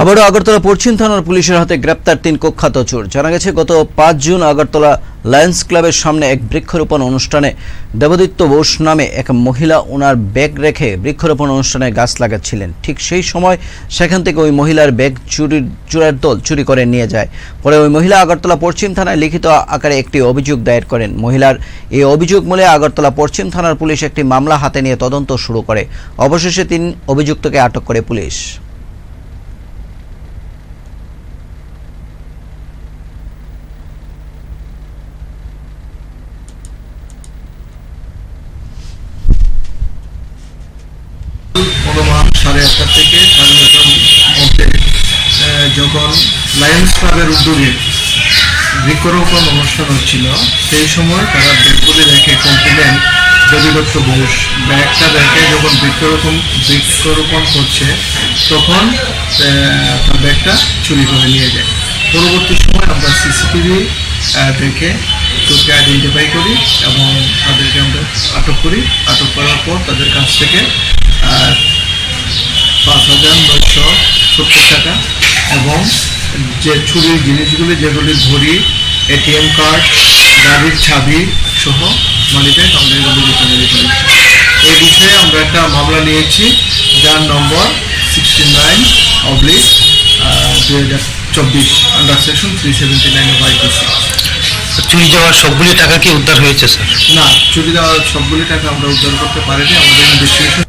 আবারও আগরতলা পশ্চিম থানার পুলিশের হাতে গ্রেপ্তার তিন কুখ্যাত চোর। জানা গেছে, গত পাঁচ জুন আগরতলা লায়ন্স ক্লাবের সামনে এক বৃক্ষরোপণ অনুষ্ঠানে দেবদত্ত বোস নামে এক মহিলা ওনার ব্যাগ রেখে বৃক্ষরোপণ অনুষ্ঠানে গাছ লাগাচ্ছিলেন। ঠিক সেই সময় সেখান থেকে ওই মহিলার ব্যাগ চুরির চোরের দল চুরি করে নিয়ে যায়। পরে ওই মহিলা আগরতলা পশ্চিম থানায় লিখিত আকারে একটি অভিযোগ দায়ের করেন। মহিলার এই অভিযোগ মূলে আগরতলা পশ্চিম থানার পুলিশ একটি মামলা হাতে নিয়ে তদন্ত শুরু করে। অবশেষে তিন অভিযুক্তকে আটক করে পুলিশ। সাড়ে আটটা থেকে সাড়ে নটার মধ্যে যখন লায়ন্স ক্লাবের উদ্যোগে বৃক্ষরোপণ অনুষ্ঠান হচ্ছিল, সেই সময় তারা ব্যাগগুলি রেখে কমপ্লেন রবিদত্ত ঘোষ ব্যাগটা রেখে যখন বৃক্ষরোপণ বৃক্ষরোপণ করছে, তখন তার ব্যাগটা চুরি করে নিয়ে যায়। পরবর্তী সময় আমরা সিসিটিভি দেখে তোকে আইডেন্টিফাই করি এবং তাদেরকে আমরা আটক করি। আটক করার পর তাদের কাছ থেকে আহ, পাঁচ হাজার নয়শো সত্তর টাকা এবং যে চুরির জিনিসগুলি যেগুলি ঘড়ি এটিএম কার্ড গাড়ির ছাবি সহ মালিকের রিকভারি এই বিষয়ে আমরা একটা মামলা নিয়েছি যার নম্বর সিক্সটি নাইন অবলিক দুই হাজার চব্বিশ under section three seventy nine of IPC চুরি যাওয়ার সবগুলি টাকা কি উদ্ধার হয়েছে স্যার? না চুরি যাওয়ার সবগুলি টাকা আমরা উদ্ধার করতে পারিনি আমাদের ইনভেস্টিগেশন